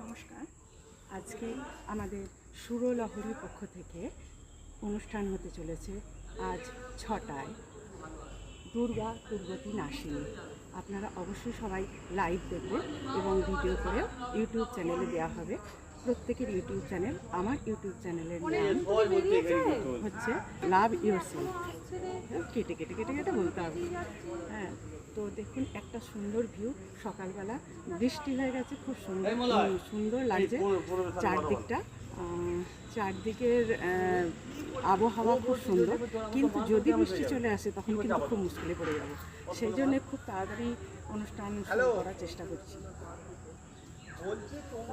নমস্কার। আজকে আমাদের সুরলহরীর পক্ষ থেকে অনুষ্ঠান হতে চলেছে আজ ছটায়। দুর্গা দুর্গতি নাসিনী। আপনারা অবশ্যই সবাই লাইভ দেখবেন এবং ভিডিও করেও ইউটিউব চ্যানেলে দেওয়া হবে। প্রত্যেকের ইউটিউব চ্যানেল আমার ইউটিউব চ্যানেলের নাম হচ্ছে লাভ ইউর সেলফ কেটে কেটে কেটে কেটে বলতে হবে। হ্যাঁ তো দেখুন একটা সুন্দর ভিউ সকালবেলা বৃষ্টি হয়ে গেছে খুব সুন্দর সুন্দর লাগছে চারদিকটা। চারদিকের আবহাওয়া খুব সুন্দর। কিন্তু যদি বৃষ্টি চলে আসে তখন কিন্তু খুব মুশকিলে পড়ে যাব। সেই জন্য খুব তাড়াতাড়ি অনুষ্ঠান শুরু করার চেষ্টা করছি।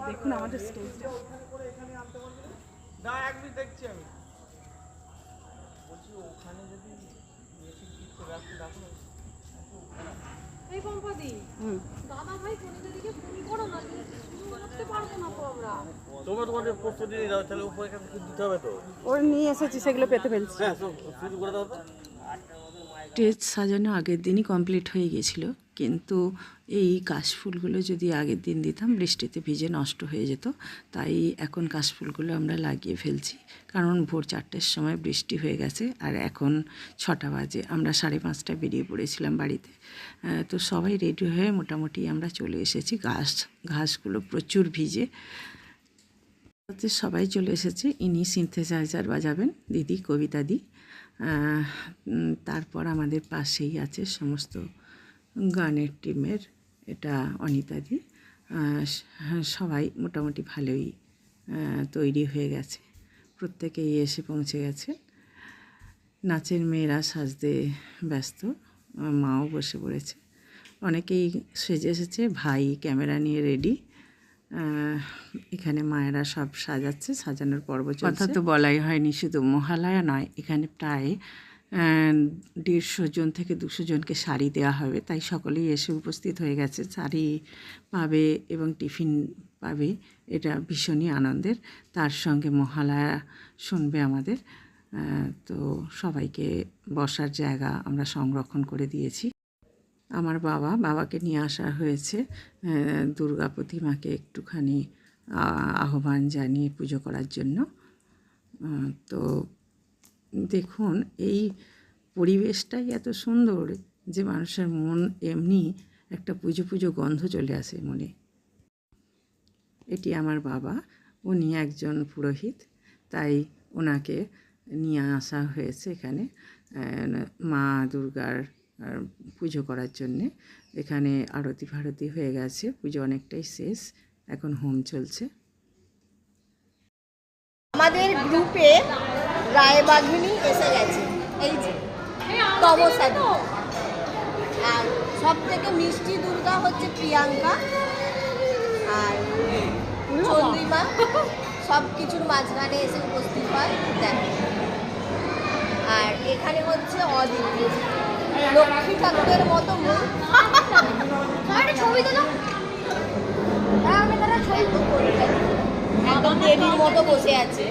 দেখুন আমাদের স্টেজটা না এক মিনিট দেখছি আমি। বলছি ওখানে যদি। এই পম্পাদি দাদা ভাই কোনিদের দিকে ফোন করো না করতে পারব না তো আমরা? তোমরা তোমাদের প্রস্তুতি নিয়ে দাও তাহলে উপরে দিতে হবে তো? ওর নিয়ে এসেছি সেগুলো পেতে ফেলছি। হ্যাঁ শুরু করে দাও তো। স্টেজ সাজানো আগের দিনই কমপ্লিট হয়ে গেছিল। কিন্তু এই কাশফুলগুলো যদি আগের দিন দিতাম, বৃষ্টিতে ভিজে নষ্ট হয়ে যেত। তাই এখন কাশফুলগুলো আমরা লাগিয়ে ফেলছি। কারণ ভোর চারটের সময় বৃষ্টি হয়ে গেছে আর এখন ছটা বাজে। আমরা সাড়ে পাঁচটায় বেরিয়ে পড়েছিলাম বাড়িতে। তো সবাই রেডি হয়ে মোটামুটি আমরা চলে এসেছি। ঘাস, ঘাসগুলো প্রচুর ভিজে। সবাই চলে এসেছে। ইনি সিনথেসাইজার বাজাবেন। দিদি, কবিতা দি। তারপর আমাদের পাশেই আছে সমস্ত গানের টিমের এটা অনিতা দি। আহ, স- হ্যাঁ, সবাই মোটামুটি ভালোই তৈরি হয়ে গেছে। প্রত্যেকেই এসে পৌঁছে গেছে। নাচের মেয়েরা সাজতে ব্যস্ত মাও বসে পড়েছে। অনেকেই সেজে এসেছে ভাই ক্যামেরা নিয়ে রেডি এখানে মায়েরা সব সাজাচ্ছে, সাজানোর পর্ব কথা তো বলাই হয়নি, শুধু মহালয়া নয়, এখানে প্রায় দেড়শো জন থেকে দুশো জনকে শাড়ি দেওয়া হবে, তাই সকলেই এসে উপস্থিত হয়ে গেছে। শাড়ি পাবে এবং টিফিন পাবে, এটা ভীষণই আনন্দের। তার সঙ্গে মহালয়া শুনবে আমাদের তো সবাইকে বসার জায়গা আমরা সংরক্ষণ করে দিয়েছি। আমার বাবা, বাবাকে নিয়ে আসা হয়েছে। দুর্গা প্রতিমাকে একটুখানি আহ্বান জানিয়ে পুজো করার জন্য। তো দেখুন, এই পরিবেশটাই এত সুন্দর যে মানুষের মন এমনি একটা পুজো পুজো গন্ধ চলে আসে মনে। এটি আমার বাবা। উনি একজন পুরোহিত, তাই ওনাকে নিয়ে আসা হয়েছে এখানে। মা দুর্গার পুজো করার জন্যে। এখানে আরতি ফারতি হয়ে গেছে, পুজো অনেকটাই শেষ, এখন হোম চলছে। আমাদের গ্রুপে রায়বাঘিনী এসে গেছে, এই যে, তমসাদি। আর সব থেকে মিষ্টি দুর্গা হচ্ছে প্রিয়াঙ্কা আর চন্দ্রিমা। সব কিছুর মাঝখানে এসে উপস্থিত হয়, দেখো। আর এখানে হচ্ছে অদিতি। লক্ষ্মী ঠাকুরের মতো মুখ। ছবি দিল একদম দেবীর মতো বসে আছে।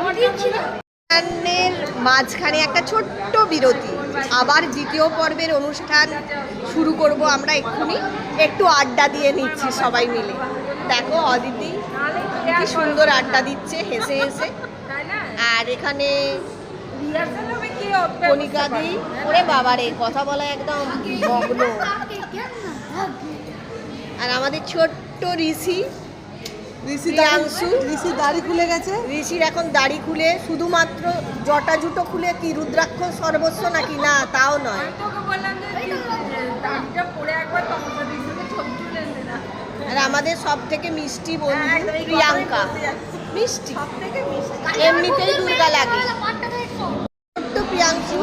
অনুষ্ঠানের মাঝখানে একটা ছোট্ট বিরতি। আবার দ্বিতীয় পর্বের অনুষ্ঠান শুরু করব আমরা এক্ষুনি। একটু আড্ডা দিয়ে নিচ্ছি সবাই মিলে। দেখো অদিতি কি সুন্দর আড্ডা দিচ্ছে হেসে হেসে। আর এখানে কণিকা দি ওরে বাবারে কথা বলা একদম মগ্ন। আর আমাদের ছোট্ট ঋষি ঋষি দাড়ি খুলে গেছে। ঋষির এখন দাড়ি খুলে শুধুমাত্র জটা জুটো খুলে কি রুদ্রাক্ষ সর্বস্ব নাকি? না তাও নয়। আর আমাদের সব থেকে মিষ্টি বন্ধু প্রিয়াঙ্কা। মিষ্টি। এমনিতেই দুর্গা লাগে। প্রিয়াংশু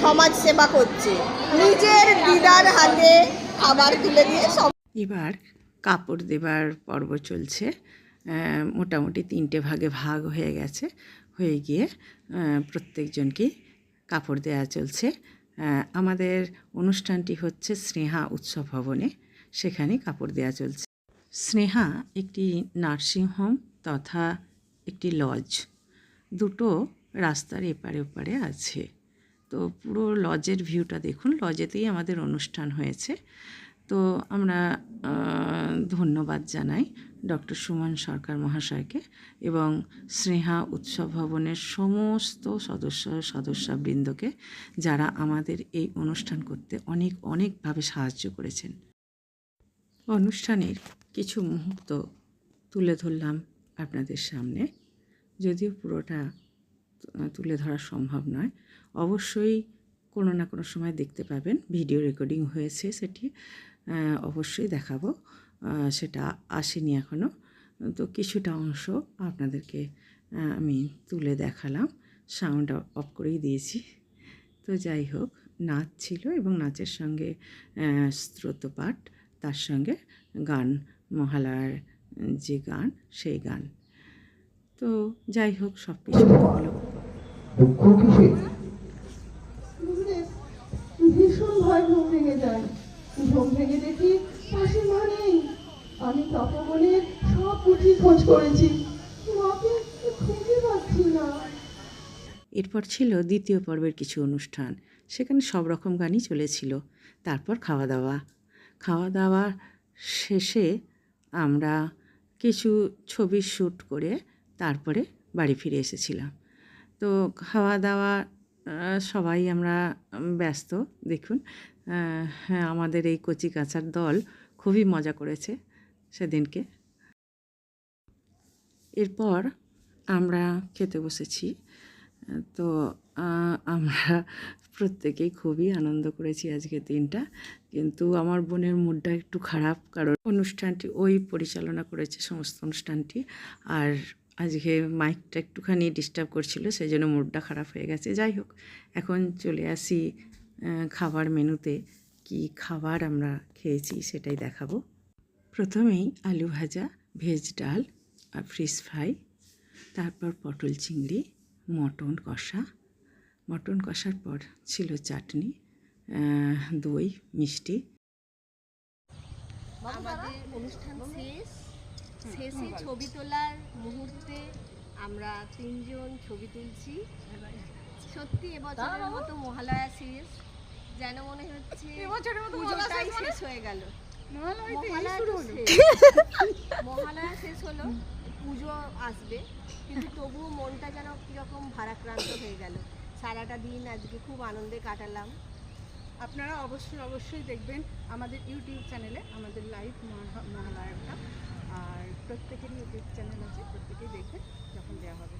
সমাজ সেবা করছে। নিজের দিদার হাতে খাবার তুলে দিয়ে সব এবার কাপড় দেবার পর্ব চলছে। মোটামুটি তিনটে ভাগে ভাগ হয়ে গেছে। হয়ে গিয়ে আহ, প্রত্যেকজনকেই কাপড় দেওয়া চলছে। আমাদের অনুষ্ঠানটি হচ্ছে স্নেহা উৎসব ভবনে। সেখানে কাপড় দেওয়া চলছে। স্নেহা একটি নার্সিংহোম তথা একটি লজ। দুটো রাস্তার এপারে ওপারে আছে। তো পুরো লজের ভিউটা দেখুন। লজেতেই আমাদের অনুষ্ঠান হয়েছে। তো আমরা ধন্যবাদ জানাই ডক্টর সুমন সরকার মহাশয়কে এবং স্নেহা উৎসব ভবনের সমস্ত সদস্য, সদস্যবৃন্দকে যারা আমাদের এই অনুষ্ঠান করতে অনেক, অনেকভাবে সাহায্য করেছেন। অনুষ্ঠানের কিছু মুহূর্ত তুলে ধরলাম আপনাদের সামনে। যদিও পুরোটা তুলে ধরা সম্ভব নয়। অবশ্যই কোনো না কোনো সময় দেখতে পাবেন। ভিডিও রেকর্ডিং হয়েছে সেটি অবশ্যই দেখাবো। সেটা আসেনি এখনও তো কিছুটা অংশ আপনাদেরকে আমি তুলে দেখালাম। সাউন্ড অফ করেই দিয়েছি। তো যাই হোক নাচ ছিল এবং নাচের সঙ্গে আহ, স্তোত্রপাঠ তার সঙ্গে গান মহালয়ার যে গান সেই গান। তো যাই হোক সব কিছু হলো দুঃখ কিসে ভীষণ ভয় ঘুম ভেঙে যায়। ঘুম ভেঙে দেখি পাশে মা নেই। আমি তপবনের সব পুঁথি খোঁজ করেছি। মাকে খুঁজে পাচ্ছি না। এরপর ছিল দ্বিতীয় পর্বের কিছু অনুষ্ঠান। সেখানে সব রকম গানই চলেছিল। তারপর খাওয়া দাওয়া খাওয়া দাওয়া শেষে আমরা কিছু ছবি শ্যুট করে তারপরে বাড়ি ফিরে এসেছিলাম। তো খাওয়া দাওয়া সবাই আমরা ব্যস্ত, দেখুন। হ্যাঁ আমাদের এই কচি কাচার দল খুবই মজা করেছে সেদিনকে। এরপর আমরা খেতে বসেছি। তো আমরা প্রত্যেকেই খুবই আনন্দ করেছি আজকের দিনটা। কিন্তু আমার বোনের মুডটা একটু খারাপ, কারণ অনুষ্ঠানটি ওই পরিচালনা করেছে সমস্ত অনুষ্ঠানটি। আর আজকে মাইকটা একটুখানি ডিস্টার্ব করছিল সেই জন্য মুডটা খারাপ হয়ে গেছে। যাই হোক, এখন চলে আসি খাবার মেনুতে। কি খাবার আমরা খেয়েছি সেটাই দেখাবো। প্রথমেই আলু ভাজা, ভেজ ডাল আর ফিশ ফ্রাই। তারপর পটল চিংড়ি, মটন কষা। মটন কষার পর ছিল চাটনি দই, মিষ্টি। অনুষ্ঠান শেষ। শেষে ছবি তোলার মুহূর্তে আমরা তিনজন ছবি তুলছি। সত্যি এবছরের মতো মহালয়া সিরিজ যেন মনে হচ্ছে পুজোটাই শেষ হয়ে গেল। মহালয়া শেষ। হলো পুজো আসবে কিন্তু তবুও মনটা যেন কীরকম ভারাক্রান্ত হয়ে গেল। সারাটা দিন আজকে খুব আনন্দে কাটালাম। আপনারা অবশ্যই অবশ্যই দেখবেন আমাদের ইউটিউব চ্যানেলে আমাদের লাইভ মহালয়াটা। প্রত্যেকেরই ইউটিউব চ্যানেল আছে প্রত্যেকেই দেখবেন যখন দেওয়া হবে।